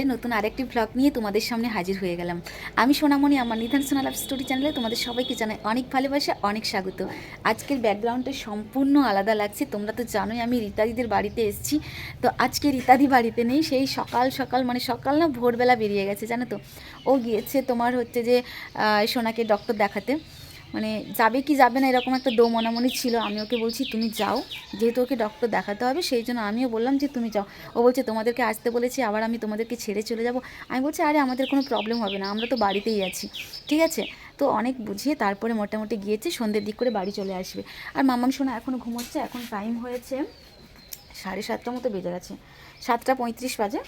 সকালে নতুন আরেকটি ব্লগ নিয়ে তোমাদের সামনে হাজির হয়ে গেলাম। আমি সোনামণি, আমার নিধান সোনা লাভ স্টোরি চ্যানেলে তোমাদের সবাইকে জানাই অনেক ভালোবাসা, অনেক স্বাগত। আজকের ব্যাকগ্রাউন্ডটা সম্পূর্ণ আলাদা লাগছে, তোমরা তো জানোই আমি রীতাদিদের বাড়িতে এসেছি। তো আজকে রীতাদি বাড়িতে নেই, সেই সকাল সকাল মানে সকাল না ভোরবেলা বেরিয়ে গেছে, জানো তো। ও গিয়েছে তোমার হচ্ছে যে সোনাকে ডক্টর দেখাতে। মানে যাবে কি যাবে না এরকম একটা দো মনামনি ছিল, আমি ওকে বলছি তুমি যাও, যেহেতু ওকে ডক্টর দেখাতে হবে, সেই জন্য আমিও বললাম যে তুমি যাও। ও বলছে তোমাদেরকে আসতে বলেছি, আবার আমি তোমাদেরকে ছেড়ে চলে যাব। আমি বলছি, আরে, আমাদের কোনো প্রবলেম হবে না, আমরা তো বাড়িতেই আছি। ঠিক আছে? তো অনেক বুঝিয়ে তারপরে মোটামুটি গিয়েছে, সন্ধ্যের দিক করে বাড়ি চলে আসবে। আর মামাম শোনা এখনও ঘুমোচ্ছে, এখন টাইম হয়েছে সাড়ে সাতটার মতো বেজে গেছে। সাতটা পঁয়ত্রিশ বাজে।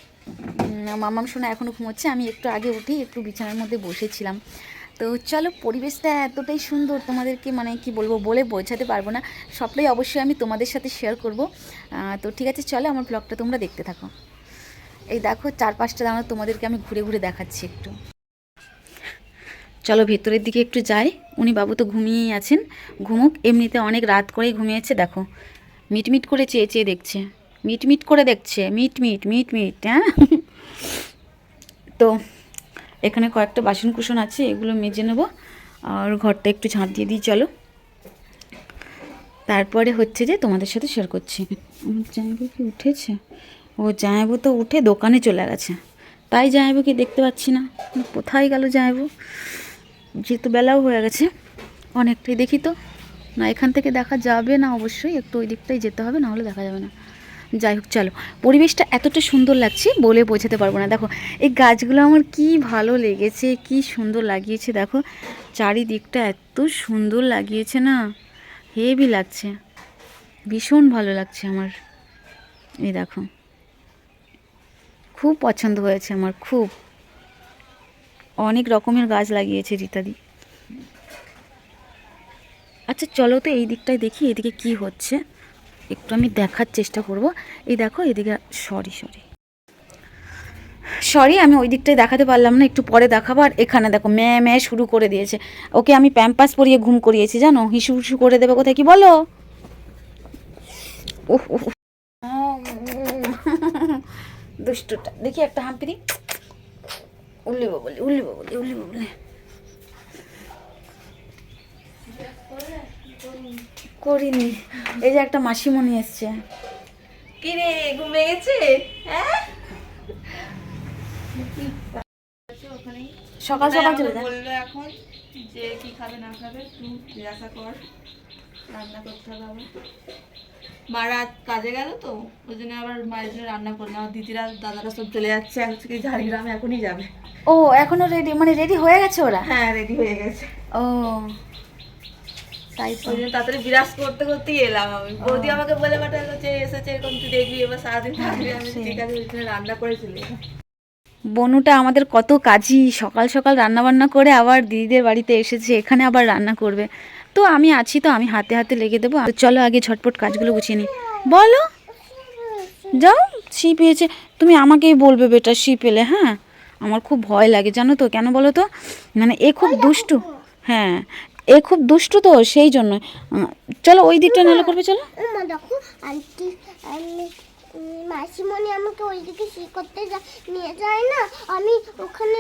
মামাম শোনা এখনও ঘুমোচ্ছে, আমি একটু আগে উঠেই একটু বিছানার মধ্যে বসেছিলাম। তো চলো পরিবেশটা এতটাই সুন্দর তোমাদেরকে মানে কি বলব বলে বোঝাতে পারব না। সবটাই অবশ্যই আমি তোমাদের সাথে শেয়ার করব। তো ঠিক আছে, চলো আমার ব্লগটা তোমরা দেখতে থাকো। এই দেখো চার পাঁচটা দাঁড়ানো তোমাদেরকে আমি ঘুরে ঘুরে দেখাচ্ছি একটু। চলো ভেতরের দিকে একটু যাই। উনি বাবু তো ঘুমিয়েই আছেন। ঘুমুক, এমনিতে অনেক রাত করেই ঘুমিয়েছে, দেখো। মিটমিট করে চেয়ে চেয়ে দেখছে। মিটমিট করে দেখছে মিট মিট মিট মিট হ্যাঁ? তো এখানে কয়েকটা বাসন কুসন আছে, এগুলো মেজে নেব। আর ঘরটা একটু ঝাঁট দিয়ে দিই, চলো। তারপরে হচ্ছে যে তোমাদের সাথে শেয়ার করছি। আমার জামাইবু কি উঠেছে? ও জামাইবু তো উঠে দোকানে চলে গেছে। তাই জামাইবুকে দেখতে পাচ্ছি না। কোথায় গেল জামাইবু যেহেতু বেলাও হয়ে গেছে, অনেকটাই দেখি তো। না, এখান থেকে দেখা যাবে না অবশ্যই, একটু ওই দিকটাই যেতে হবে, না হলে দেখা যাবে না। যাই হোক, চলো। পরিবেশটা এতটা সুন্দর লাগছে বলে বোঝাতে পারব না। দেখো, এই গাছগুলো আমার কি ভালো লেগেছে, কি সুন্দর লাগিয়েছে। দেখো, চারিদিকটা এত সুন্দর লাগিয়েছে না, হেভি লাগছে। ভীষণ ভালো লাগছে আমার। এই দেখো, খুব পছন্দ হয়েছে আমার, খুব। অনেক রকমের গাছ লাগিয়েছে রীতাদি আচ্ছা চলো তো এই দিকটায় দেখি এদিকে কি হচ্ছে। একটু আমি দেখার চেষ্টা করব। এই দেখো, এদিকে সরি সরি সরি আমি ওই দিকটায় দেখাতে পারলাম না, একটু পরে দেখাবো। আর এখানে দেখো, ম্যা ম্যা শুরু করে দিয়েছে। ওকে, আমি প্যাম্পাস পরিয়ে ঘুম করিয়েছি, জানো? হিসু হিসু করে দেবে কোথায় কি বলো? উফ। দুষ্টুটা। দেখি একটা হাম্পি দি উল্লি বলি উল্লি বলি উল্লি বলি। করিনি। এই যে একটা মাসিমণি এসছে। কি রে ঘুমিয়ে গেছে? হ্যাঁ? সকাল সকাল চলে যায়। বলল এখন যে কি খাবে না খাবে তুই জিজ্ঞাসা কর। রান্না করতে হবে আবার। মা রাত কাজে গেল তো ওই জন্য আবার মায়ের জন্য রান্না করলাম আর দিদিরা দাদারা সব চলে যাচ্ছে আজকে ঝাড়গ্রামে এখনই যাবে। ও এখনও রেডি মানে রেডি হয়ে গেছে ওরা? হ্যাঁ রেডি হয়ে গেছে। ও তাই তো। তাড়াতাড়ি বিরাজ করতে করতেই এলাম আমি। বৌদি আমাকে বলে পাঠালো যে এসেছে এরকম তুই দেখবি এবার সারাদিন থাকবি। আমি ঠিক আছে রান্না করেছিলি বনুটা আমাদের কত কাজই সকাল সকাল রান্না বান্না করে আবার দিদিদের বাড়িতে এসেছে এখানে আবার রান্না করবে। তো আমি আছি তো আমি হাতে হাতে লেগে দেবো। চলো আগে ঝটপট কাজগুলো গুছিয়ে নিই। বলো। যাও শিপ পেয়েছে। তুমি আমাকেই বলবে বেটা শিপ এলে হ্যাঁ? আমার খুব ভয় লাগে জানো তো? কেন বলো তো? মানে এ খুব দুষ্টু। হ্যাঁ এ খুব দুষ্টু তো সেই জন্য। চলো ওই দিকটা নাহলে করবে চলো। দেখো আন্টি আমি মাসিমণি আমাকে ওইদিকে সি করতে নিয়ে যায় না। আমি ওখানে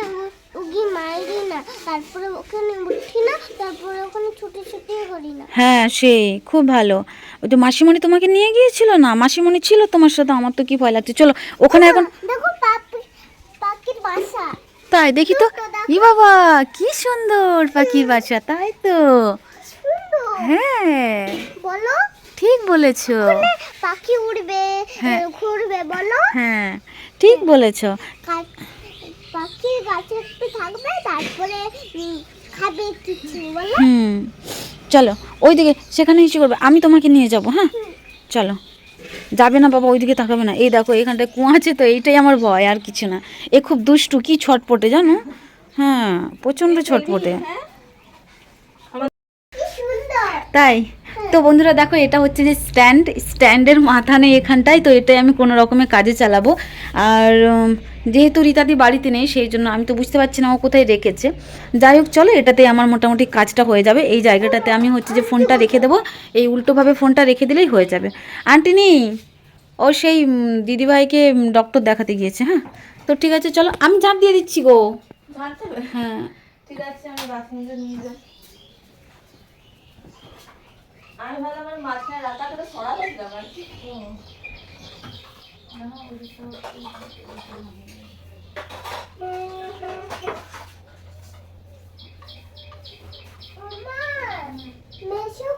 উগি মারি না তারপরে ওখানে উঠি না তারপরে ওখানে ছুটে ছুটে করি না। হ্যাঁ সেই খুব ভালো। ওই তো মাসিমণি তোমাকে নিয়ে গিয়েছিল না? মাসিমণি ছিল তোমার সাথে আমার তো কি ভয় লাগছে। চলো ওখানে এখন দেখো পাখির বাসা। তাই? দেখি তো। ই বাবা কি সুন্দর পাখির বাসা তাই তো। হ্যাঁ। বলো। ঠিক বলেছ। পাখি উড়বে হ্যাঁ। ঘুরবে বলো। হ্যাঁ ঠিক বলেছ। পাখি গাছে একটু থাকবে তারপরে খাবে কিছু বলো। হুম। চলো ওইদিকে সেখানে ইস্যু করবে। আমি তোমাকে নিয়ে যাব হ্যাঁ? চলো। যাবে না বাবা ওইদিকে তাকাবে না। এই দেখো এখানটায় কুয়া আছে তো এইটাই আমার ভয় আর কিছু না। এ খুব দুষ্টু কি ছটপটে জানো? হ্যাঁ প্রচণ্ড ছটপটে। তাই তো বন্ধুরা দেখো এটা হচ্ছে যে স্ট্যান্ড স্ট্যান্ডের মাথা নেই এখানটায় তো এটাই আমি কোনো রকমের কাজে চালাবো। আর যেহেতু রীতাদি বাড়িতে নেই সেই জন্য আমি তো বুঝতে পারছি না ও কোথায় রেখেছে। যাই হোক চলো এটাতে আমার মোটামুটি কাজটা হয়ে যাবে। এই জায়গাটাতে আমি হচ্ছে যে ফোনটা রেখে দেবো। এই উল্টোভাবে ফোনটা রেখে দিলেই হয়ে যাবে। আন্টিনি ও সেই দিদিভাইকে ডক্টর দেখাতে গিয়েছে হ্যাঁ? তো ঠিক আছে চলো আমি ঝাঁপ দিয়ে দিচ্ছি গো। হ্যাঁ। ঠিক আছে আমি বাথরুমে নিয়ে যাই। আমি ভাবলাম আমার মাঝখানে রাখা করে সরাতে দিলাম আর কি মা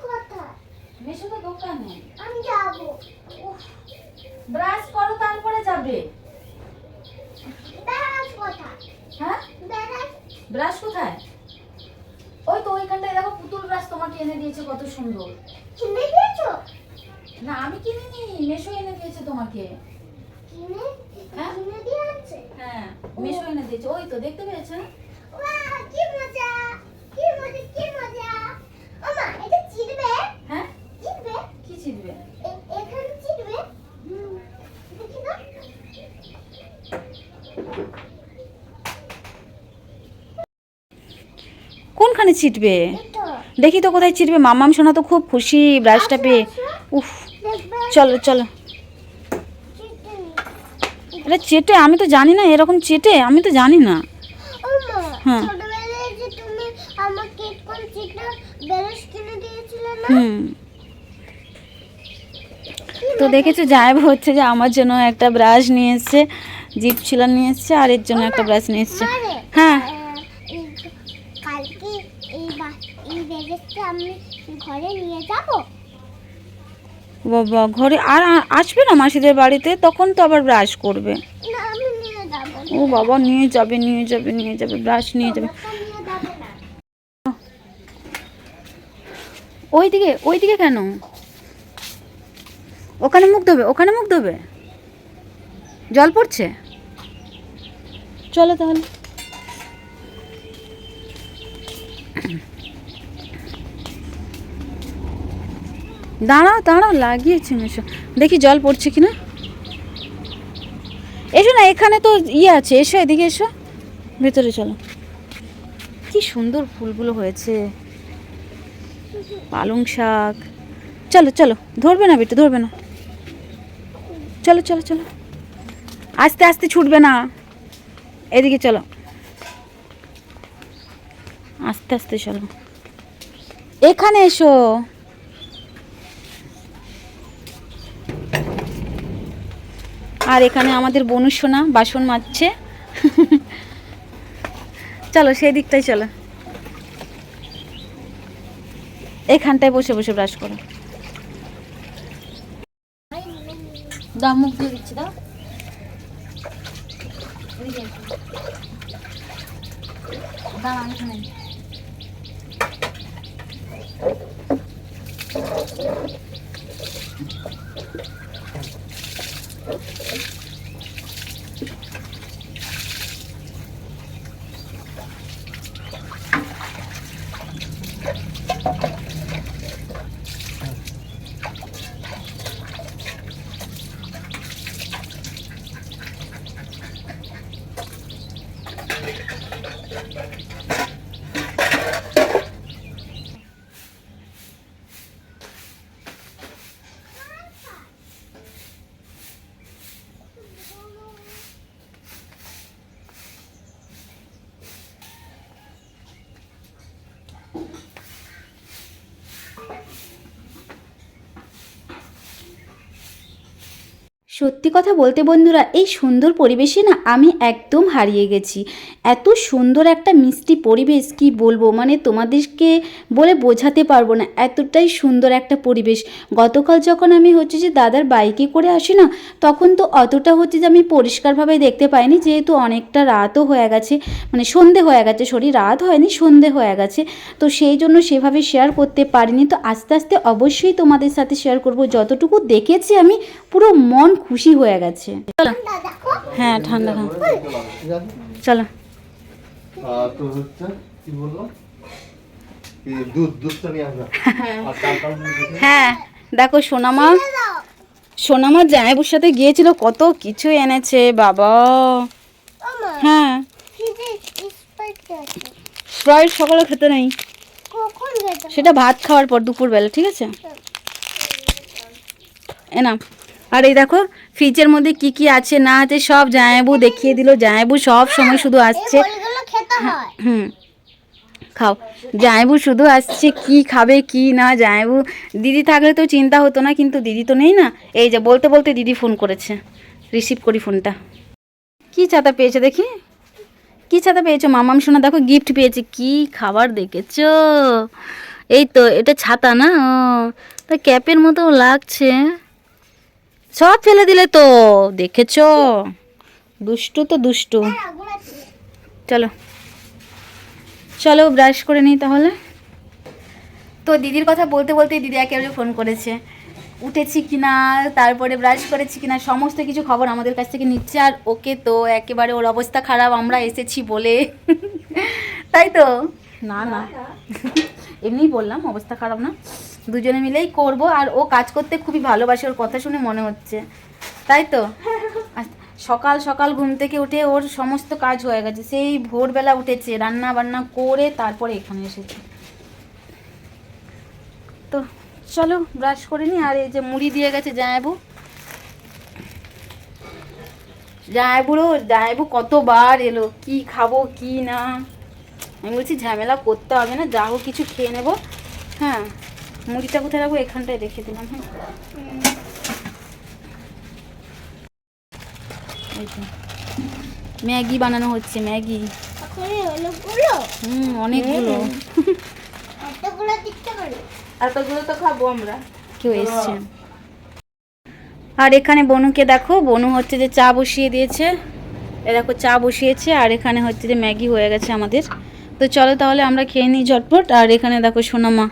কথা মেশো তো দোকানে আমি যাব ব্রাশ করো তারপরে যাবে। হ্যাঁ বেড়াস ব্রাশ কোথায়? ওই তো ওইখানটায় দেখো পুতুল ব্রাশ তোমাকে এনে দিয়েছে কত সুন্দর। কিনে দিয়েছ? না আমি কিনিনি মেশো এনে দিয়েছে তোমাকে। হ্যাঁ? হ্যাঁ এনে দিয়েছে। ওই তো দেখতে পেয়েছ কি মজা কি মজা কি মজা ওমা এটা চিড়বে হ্যাঁ? চিড়বে কি চিনবে এখানে চিড়বে দেখি না কোনখানে ছিটবে? দেখি তো কোথায় ছিটবে। মামাম সোনা তো খুব খুশি ব্রাশটা পেয়ে। উফ চলো চলো। এটা চেটে আমি তো জানি না এরকম চেটে আমি তো জানি না। হ্যাঁ। হুম। তো দেখেছ যাইব হচ্ছে যে আমার জন্য একটা ব্রাশ নিয়ে এসছে জিপ ছিলার নিয়ে এসছে আর এর জন্য একটা ব্রাশ নিয়ে এসছে। হ্যাঁ। কালকে এই ঘরে নিয়ে যাব? বাবা ঘরে আর আসবে না মাসিদের বাড়িতে? তখন তো আবার ব্রাশ করবে। ও বাবা নিয়ে যাবে নিয়ে যাবে নিয়ে যাবে ব্রাশ নিয়ে যাবে। ওইদিকে ওইদিকে কেন? ওখানে মুখ ধোবে ওখানে মুখ ধোবে? জল পড়ছে? চলো তাহলে। দাঁড়াও দাঁড়াও লাগিয়েছে মেশো। দেখি জল পড়ছে কি না এসো না, এখানে তো ইয়ে আছে। এসো এদিকে এসো। ভেতরে চলো। কি সুন্দর ফুলগুলো হয়েছে। পালং শাক। চলো চলো। ধরবে না বেটে, ধরবে না। চলো চলো চলো। আস্তে আস্তে ছুটবে না। এদিকে চলো। আস্তে আস্তে চলো। এখানে এসো। আর এখানে আমাদের বনু সোনা বাসন মাজছে। চলো, সেই দিকটাই চলো। এখানটায় বসে বসে ব্রাশ করো। দাও, মুখ দিয়ে দিচ্ছি, দাও। আমি সত্যি কথা বলতে বন্ধুরা এই সুন্দর পরিবেশে না আমি একদম হারিয়ে গেছি। এত সুন্দর একটা মিষ্টি পরিবেশ কি বলব? মানে তোমাদেরকে বলে বোঝাতে পারব না এতটাই সুন্দর একটা পরিবেশ। গতকাল যখন আমি হচ্ছে যে দাদার বাইকে করে আসি না তখন তো অতটা হচ্ছে যে আমি পরিষ্কারভাবে দেখতে পাইনি যেহেতু অনেকটা রাতও হয়ে গেছে মানে সন্ধে হয়ে গেছে সরি রাত হয়নি সন্ধে হয়ে গেছে। তো সেই জন্য সেভাবে শেয়ার করতে পারিনি। তো আস্তে আস্তে অবশ্যই তোমাদের সাথে শেয়ার করব। যতটুকু দেখেছি আমি পুরো মন খুশি হয়ে গেছে। হ্যাঁ ঠান্ডা চলো। আর তোর হচ্ছে কি বলল? কি দুধ দুধটা নিয়ে আসবে। আর চাল টাল হ্যাঁ দেখো সোনামা সোনামা জামাইবুর সাথে গিয়েছিল কত কিছু এনেছে বাবা। হ্যাঁ। স্প্রাইট সকালে খেতে নেই। সেটা ভাত খাওয়ার পর দুপুরবেলা ঠিক আছে? এ না আর এই দেখো ফ্রিজের মধ্যে কি কি আছে না আছে সব জায়াবু দেখিয়ে দিল। জায়াবু সব সময় শুধু আসছে। হয় হুম। খাও। জায়াবু শুধু আসছে কি খাবে কি না জায়াবু দিদি থাকলে তো চিন্তা হতো না কিন্তু দিদি তো নেই না। এই যে বলতে বলতে দিদি ফোন করেছে রিসিভ করি ফোনটা। কি ছাতা পেয়েছে দেখি? কি ছাতা পেয়েছ? মামাম শোনা দেখো গিফট পেয়েছে। কি খাবার দেখেছ? এই তো এটা ছাতা না? ও তা ক্যাপের মতো লাগছে। সব ফেলে দিলে তো দেখেছ? দুষ্টু তো দুষ্টু। চলো। চলো ব্রাশ করে নিই তাহলে। তো দিদির কথা বলতে বলতে দিদি একেবারে ফোন করেছে। উঠেছি কিনা তারপরে ব্রাশ করেছি কিনা সমস্ত কিছু খবর আমাদের কাছ থেকে নিচ্ছে আর ওকে তো একেবারে ওর অবস্থা খারাপ আমরা এসেছি বলে। তাই তো? না না। এমনিই বললাম অবস্থা খারাপ না। দুজনে মিলেই করব আর ও কাজ করতে খুবই ভালোবাসে ওর কথা শুনে মনে হচ্ছে। তাই তো? আর সকাল সকাল ঘুম থেকে উঠে ওর সমস্ত কাজ হয়ে গেছে। সেই ভোরবেলা উঠেছে, রান্না বান্না করে তারপরে এখানে এসেছে। তো চলো ব্রাশ করে নি, আর এই যে মুড়ি দিয়ে গেছে জায়াবু জায়াবুরও জায়াবু কতবার এলো, কি খাব, কি না? আমি বলছি, ঝামেলা করতে হবে না, যা হোক কিছু খেয়ে নেব। হ্যাঁ মুড়িটা কোথায় রাখব? এখানটায় রেখে দিলাম হ্যাঁ এই তো। ম্যাগি বানানো হচ্ছে ম্যাগি। হুম অনেকগুলো। এতগুলো দিতে তো খাব আমরা। কেউ এসছে। আর এখানে বনুকে দেখো বনু হচ্ছে যে চা বসিয়ে দিয়েছে। এ দেখো চা বসিয়েছে আর এখানে হচ্ছে যে ম্যাগি হয়ে গেছে আমাদের। তো চলো তাহলে আমরা খেয়ে নিই ঝটপট। আর এখানে দেখো সোনামা।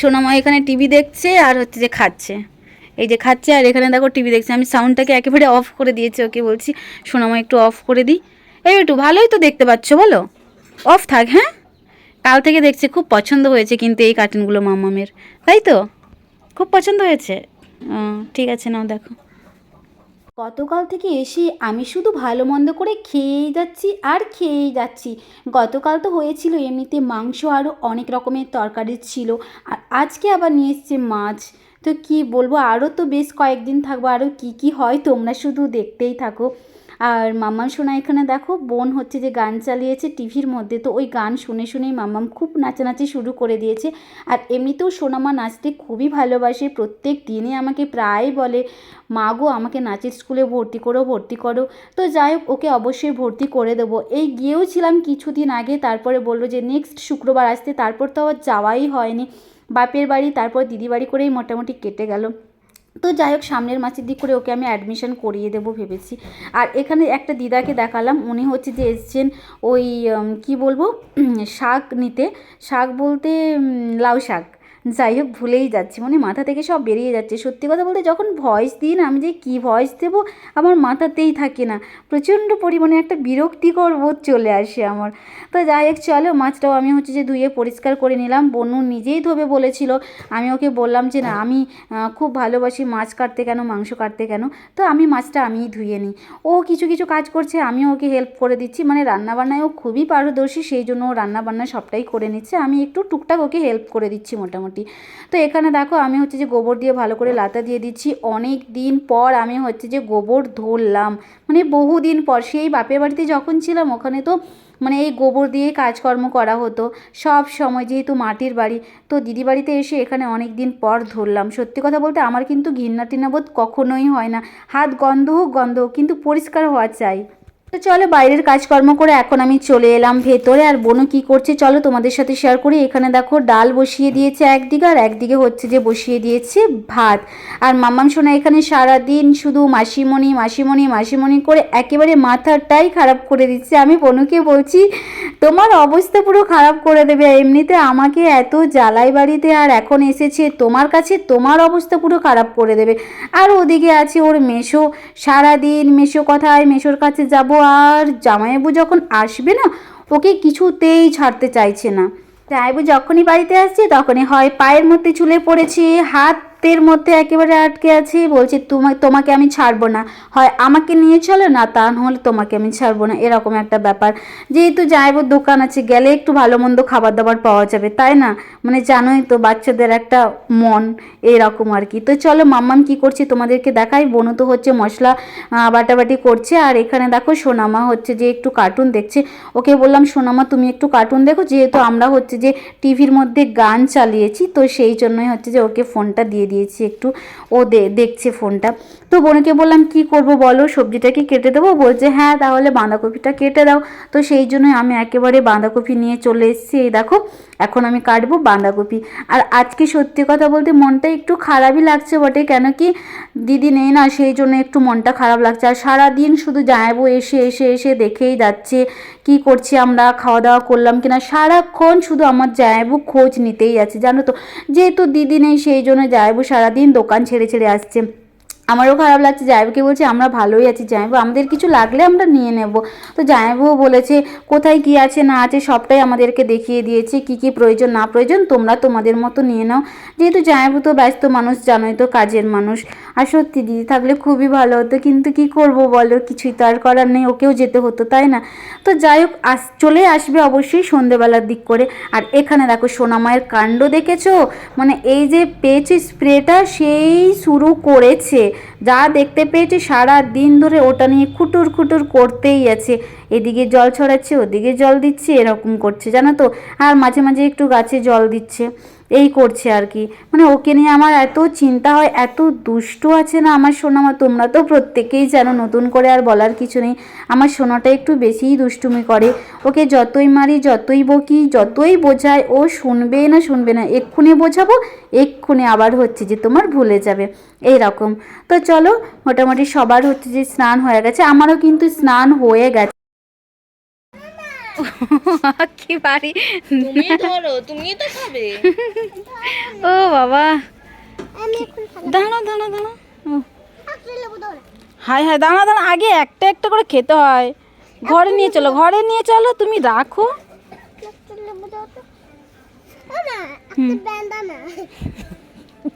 সোনামা এখানে টিভি দেখছে আর হচ্ছে যে খাচ্ছে। এই যে খাচ্ছে, আর এখানে দেখো টিভি দেখছে। আমি সাউন্ডটাকে একেবারে অফ করে দিয়েছি, ওকে বলছি, সোনামা একটু অফ করে দিই। এই একটু ভালোই তো দেখতে পাচ্ছ, বলো? অফ থাক হ্যাঁ? কাল থেকে দেখছে খুব পছন্দ হয়েছে কিন্তু এই কার্টুনগুলো মামামের। তাই তো? খুব পছন্দ হয়েছে? ঠিক আছে, নাও দেখো। গতকাল থেকে এসে আমি শুধু ভালো মন্দ করে খেয়েই যাচ্ছি আর খেয়েই যাচ্ছি। গতকাল তো হয়েছিল এমনিতে মাংস আরও অনেক রকমের তরকারি ছিল, আর আজকে আবার নিয়ে এসছে মাছ। তো কি বলব? আরও তো বেশ কয়েকদিন থাকব আরও কি কি হয় তোমরা শুধু দেখতেই থাকো। আর মাম্মাম শোনা, এখানে দেখো, বোন হচ্ছে যে গান চালিয়েছে টিভির মধ্যে, তো ওই গান শুনে শুনেই মাম্মাম খুব নাচানাচি শুরু করে দিয়েছে। আর এমনিতেও সোনামা নাচতে খুবই ভালোবাসে, প্রত্যেক দিনই আমাকে প্রায় বলে, মা গো, আমাকে নাচের স্কুলে ভর্তি করো ভর্তি করো। তো যাই হোক, ওকে অবশ্যই ভর্তি করে দেবো। এই গিয়েও ছিলাম কিছুদিন আগে, তারপরে বলল যে, নেক্সট শুক্রবার আসতে। তারপর তো আবার যাওয়াই হয়নি। বাপের বাড়ি, তারপর দিদি বাড়ি করেই মোটামুটি কেটে গেল। তো যাই হোক, সামনের মাসের দিক করে ওকে আমি অ্যাডমিশন করিয়ে দেবো ভেবেছি। আর এখানে একটা দিদাকে দেখালাম, উনি হচ্ছে যে এসছেন ওই কি বলব শাক নিতে। শাক বলতে লাউ শাক। যাই হোক, ভুলেই যাচ্ছি। মানে মাথা থেকে সব বেরিয়ে যাচ্ছে। সত্যি কথা বলতে যখন ভয়েস দিই না, আমি যে কী ভয়েস দেবো আমার মাথাতেই থাকে না। প্রচণ্ড পরিমাণে একটা বিরক্তিকর বোধ চলে আসে আমার। তো যাই হোক, চলো, মাছটাও আমি হচ্ছে যে ধুয়ে পরিষ্কার করে নিলাম। বনু নিজেই ধোবে বলেছিল। আমি ওকে বললাম যে, না, আমি খুব ভালোবাসি মাছ কাটতে কেন, মাংস কাটতে কেন? তো আমি মাছটা আমিই ধুয়ে নিই। ও কিছু কিছু কাজ করছে আমি ওকে হেল্প করে দিচ্ছি। মানে রান্নাবান্নায় ও খুবই পারদর্শী, সেই জন্য ও রান্নাবান্না সবটাই করে নিচ্ছে। আমি একটু টুকটাক ওকে হেল্প করে দিচ্ছি মোটামুটি। তো এখানে দেখো আমি হচ্ছে যে গোবর দিয়ে ভালো করে লাতা দিয়ে দিচ্ছি। অনেক দিন পর আমি হচ্ছে যে গোবর ধরলাম। মানে বহুদিন পর, সেই বাপের বাড়িতে যখন ছিলাম ওখানে তো মানে এই গোবর দিয়ে কাজকর্ম করা হতো। সব সময় যেহেতু মাটির বাড়ি, তো দিদি বাড়িতে এসে এখানে অনেক দিন পর ধরলাম। সত্যি কথা বলতে আমার কিন্তু ঘৃণা টিনাবোধ কখনোই হয় না। হাত গন্ধ হোক গন্ধ হোক, কিন্তু পরিষ্কার হওয়া চাই। চলো বাইরের কাজকর্ম করে এখন আমি চলে এলাম ভেতরে। আর বোনও কি করছে চলো তোমাদের সাথে শেয়ার করি। এখানে দেখো ডাল বসিয়ে দিয়েছে একদিকে আর একদিকে হচ্ছে যে বসিয়ে দিয়েছে ভাত। আর মাম্মাম সোনা এখানে সারাদিন শুধু মাসিমণি মাসিমণি মাসিমণি করে একেবারে মাথাটাই খারাপ করে দিচ্ছে। আমি বনুকে বলছি, তোমার অবস্থা পুরো খারাপ করে দেবে। এমনিতে আমাকে এত জ্বালাই বাড়িতে আর এখন এসেছে, তোমার কাছে তোমার অবস্থা পুরো খারাপ করে দেবে। আর ওদিকে আছে ওর মেশো। সারাদিন মেশো কথায় মেশোর কাছে যাব আর জামাইবাবু যখন আসবে না, ওকে কিছুতেই ছাড়তে চাইছে না। জামাইবাবু যখনই বাড়িতে আসছে, তখনই হয় পায়ের মধ্যে চুলে পড়েছে, হাত গর্তের মধ্যে একেবারে আটকে আছি, বলছি তোমাকে তোমাকে আমি ছাড়বো না। হয় আমাকে নিয়ে চলো না, তা নাহলে তোমাকে আমি ছাড়বো না, এরকম একটা ব্যাপার। যেহেতু যাইব, দোকান আছে, গেলে একটু ভালো মন্দ খাবার দাবার পাওয়া যাবে, তাই না? মানে জানোই তো, বাচ্চাদের একটা মন, এরকম আর কি। তো চলো, মাম্মাম কি করছে তোমাদেরকে দেখাই। বনু তো হচ্ছে মশলা বাটাবাটি করছে, আর এখানে দেখো সোনামা হচ্ছে যে একটু কার্টুন দেখছে। ওকে বললাম, সোনামা, তুমি একটু কার্টুন দেখো, যেহেতু আমরা হচ্ছে যে টিভির মধ্যে গান চালিয়েছি, তো সেই জন্যই হচ্ছে যে ওকে ফোনটা দিয়ে দিয়েছি একটু। ও দেখছে ফোনটা। তো বোনকে বললাম, কি করব বলো? সবজিটা কি কেটে দেবো? বলছে হ্যাঁ তাহলে বাঁধাকপিটা কেটে দাও। তো সেই জন্যই আমি একেবারে বাঁধাকপি নিয়ে চলে এসেছি। এই দেখো, এখন আমি কাটবো বাঁধাকপি। আর আজকে সত্যি কথা বলতে মনটা একটু খারাপই লাগছে বটে, কেন কি দিদি নেই না, সেই জন্য একটু মনটা খারাপ লাগছে। আর সারাদিন শুধু জানাব এসে এসে এসে দেখেই যাচ্ছে। কি করছি আমরা, খাওয়া দাওয়া করলাম কিনা, সারাক্ষণ শুধু আমার জায়াবু খোঁজ নিতেই আছে, জানো তো? যেহেতু দিদি নেই, সেই জন্য জায়াবু সারাদিন দোকান ছেড়ে ছেড়ে আসছে। আমারও খারাপ লাগছে জায়াবুকে বলছে আমরা ভালোই আছি জায়াবু আমাদের কিছু লাগলে আমরা নিয়ে নেব। তো জায়াবুও বলেছে, কোথায় কি আছে না আছে সবটাই আমাদেরকে দেখিয়ে দিয়েছে, কি কি প্রয়োজন না প্রয়োজন তোমরা তোমাদের মতো নিয়ে নাও। যেহেতু জায়াবু তো ব্যস্ত মানুষ, জানোই তো কাজের মানুষ। আর সত্যি দিদি, থাকলে খুবই ভালো হতো। কিন্তু কি করব বলো? কিছুই তো আর করার নেই, ওকেও যেতে হতো, তাই না? তো যাই হোক, আস, চলে আসবে অবশ্যই সন্ধেবেলার দিক করে। আর এখানে দেখো সোনামায়ের কাণ্ড দেখেছ? মানে এই যে পেয়েছে স্প্রেটা, সেই শুরু করেছে। যা দেখতে পেয়েছে সারা দিন ধরে ওটা নিয়ে খুটুর খুটুর করতেই আছে। এদিকে জল ছড়াচ্ছে, ওদিকে জল দিচ্ছে, এরকম করছে, জানো তো? আর মাঝে মাঝে একটু গাছে জল দিচ্ছে, এই করছে আর কি। মানে ওকে নিয়ে আমার এত চিন্তা হয়, এত দুষ্ট আছে না আমার সোনামা, তোমরা তো প্রত্যেকেই জানো, নতুন করে আর বলার কিছু নেই। আমার সোনাটা একটু বেশিই দুষ্টুমি করে। ওকে যতই মারি, যতই বকি, যতই বোঝাই ও শুনবে না শুনবে না, এক্ষুনি বোঝাবো, এক্ষুনি আবার হচ্ছে যে তোমার ভুলে যাবে এই রকম তো চলো, মোটামুটি সবার হচ্ছে যে স্নান হয়ে গেছে, আমারও কিন্তু স্নান হয়ে গেছে। কি পারি তুমি ধরো তুমি তো খাবে। ও বাবা। দাঁড়া দাঁড়া দাঁড়া হাই হাই দাঁড়া দাঁড়া আগে একটা একটা করে খেতে হয়। ঘরে নিয়ে চলো ঘরে নিয়ে চলো তুমি রাখো। একটা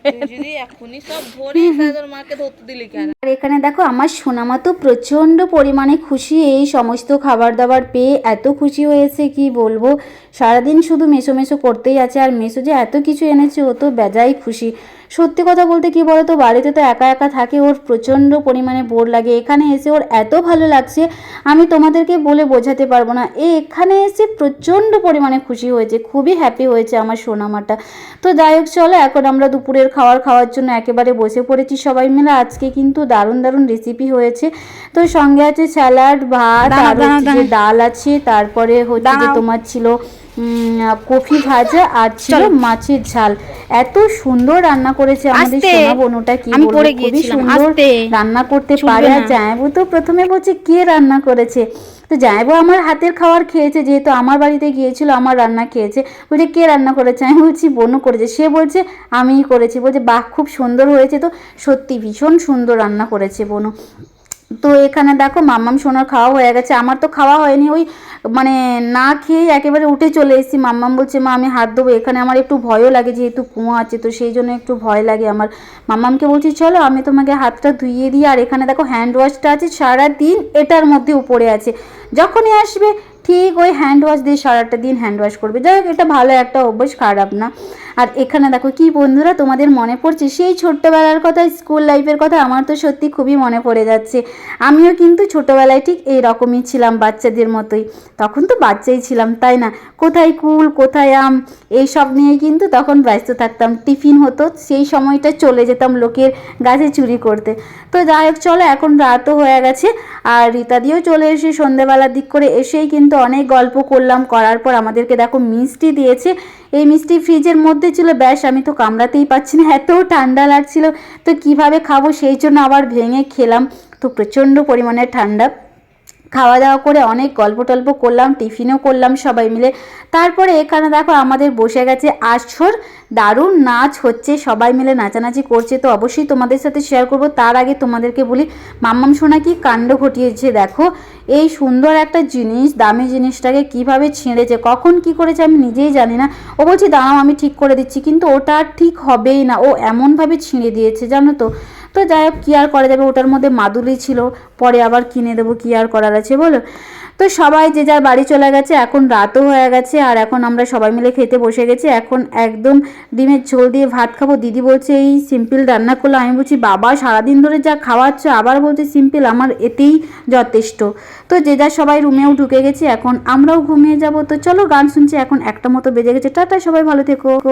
আর এখানে দেখো, আমার সোনামা তো প্রচণ্ড পরিমাণে খুশি, এই সমস্ত খাবার দাবার পেয়ে এত খুশি হয়েছে, কি বলব? সারাদিন শুধু মেসো মেসো করতেই আছে, আর মেসো যে এত কিছু এনেছে, ও তো বেজাই খুশি। সত্যি কথা বলতে কি বলতো, বাড়িতে তো একা একা থাকে, ওর প্রচণ্ড পরিমাণে বোর লাগে। এখানে এসে ওর এত ভালো লাগছে, আমি তোমাদেরকে বলে বোঝাতে পারব না। এ এখানে এসে প্রচণ্ড পরিমাণে খুশি হয়েছে, খুবই হ্যাপি হয়েছে আমার সোনামাটা। তো যাই হোক, চলো, এখন আমরা দুপুরের খাবার খাওয়ার খাওয়ার জন্য একেবারে বসে পড়েছি সবাই মিলে। আজকে কিন্তু দারুণ দারুণ রেসিপি হয়েছে। তো সঙ্গে আছে স্যালাড ভাত আর হচ্ছে ডাল আছে তারপরে হচ্ছে যে তোমার ছিল কফি ভাজা আর ছিল মাছের ঝাল। এত সুন্দর রান্না করেছে আমাদের সোনা বোনটা কি বলব? খুবই সুন্দর রান্না করতে পারে। আর না। তো প্রথমে বলছে কে রান্না করেছে? তো যাই বো আমার হাতের খাবার খেয়েছে, যেহেতু আমার বাড়িতে গিয়েছিল, আমার রান্না খেয়েছে। বলছে, কে রান্না করেছে? আমি বলছি বোনও করেছে। সে বলছে, আমিই করেছি। বলছে, বাহ, খুব সুন্দর হয়েছে তো। সত্যি ভীষণ সুন্দর রান্না করেছে বোনও তো এখানে দেখো মাম্মাম সোনার খাওয়া হয়ে গেছে। আমার তো খাওয়া হয়নি, ওই মানে না খেয়ে একেবারে উঠে চলে এসেছি। মাম্মাম বলছে, মা, আমি হাত দেবো এখানে আমার একটু ভয়ও লাগে, যেহেতু কুয়ো আছে, তো সেই জন্য একটু ভয় লাগে আমার। মাম্মামকে বলছি, চলো, আমি তোমাকে হাতটা ধুইয়ে দিই। আর এখানে দেখো হ্যান্ড ওয়াশটা আছে সারা দিন এটার মধ্যে উপরে আছে। যখনই আসবে, ঠিক ওই হ্যান্ড ওয়াশ দিয়ে সারাটা দিন হ্যান্ড ওয়াশ করবে। যাই হোক, এটা ভালো একটা অভ্যাস, খারাপ না। আর এখানে দেখো কি বন্ধুরা, তোমাদের মনে পড়ছে? সেই ছোট্টবেলার কথা স্কুল লাইফের কথা আমার তো সত্যি খুবই মনে পড়ে যাচ্ছে। আমিও কিন্তু ছোটোবেলায় ঠিক এই রকমই ছিলাম বাচ্চাদের মতোই। তখন তো বাচ্চাই ছিলাম, তাই না? কোথায় কুল, কোথায় আম এই সব নিয়ে কিন্তু তখন ব্যস্ত থাকতাম। টিফিন হতো, সেই সময়টা চলে যেতাম লোকের গাছে চুরি করতে। তো যাই হোক, চলো, এখন রাতও হয়ে গেছে। আর রীতাদিও চলে এসে সন্ধেবেলার দিক করে এসেই কিন্তু অনেক গল্প করলাম। করার পর আমাদেরকে দেখো মিষ্টি দিয়েছে। এই মিষ্টি ফ্রিজের মধ্যে ছিল, ব্যাস আমি তো কামড়াতেই পাচ্ছি না, এত ঠান্ডা লাগছিল। তো কীভাবে খাব? সেই জন্য আবার ভেঙে খেলাম। তো প্রচণ্ড পরিমাণে ঠান্ডা। খাওয়া দাওয়া করে অনেক গল্প টল্প করলাম, টিফিনও করলাম সবাই মিলে। তারপরে এখানে দেখো আমাদের বসে গেছে আসর দারুণ নাচ হচ্ছে, সবাই মিলে নাচানাচি করছে। তো অবশ্যই তোমাদের সাথে শেয়ার করব। তার আগে তোমাদেরকে বলি, মাম্মাম সোনা কি কাণ্ড ঘটিয়েছে দেখো। এই সুন্দর একটা জিনিস, দামি জিনিসটাকে কীভাবে ছিঁড়েছে, কখন কি করেছে আমি নিজেই জানি না। ও বলছে, দাঁড়াও, আমি ঠিক করে দিচ্ছি। কিন্তু ওটা ঠিক হবেই না। ও এমনভাবে ছিঁড়ে দিয়েছে, জানো তো। তো যাই হোক, কী আর করা যাবে? ওটার মধ্যে মাদুলি ছিল, পরে আবার কিনে দেবো, কী আর করার আছে বলো? তো সবাই যে যার বাড়ি চলে গেছে, এখন রাতও হয়ে গেছে, আর এখন আমরা সবাই মিলে খেতে বসে গেছি। এখন একদম ডিমের ঝোল দিয়ে ভাত খাব। দিদি বলছে, এই সিম্পল রান্না করল। আমি বলছি, বাবা, সারাদিন ধরে যা খাওয়াচ্ছ, আবার বলছে সিম্পল, আমার এতেই যথেষ্ট। তো যে যার সবাই রুমেও ঢুকে গেছি, এখন আমরাও ঘুমিয়ে যাব। তো চলো, গান শুনছি, এখন একটা মতো বেজে গেছে। টাটা সবাই, ভালো থেকো।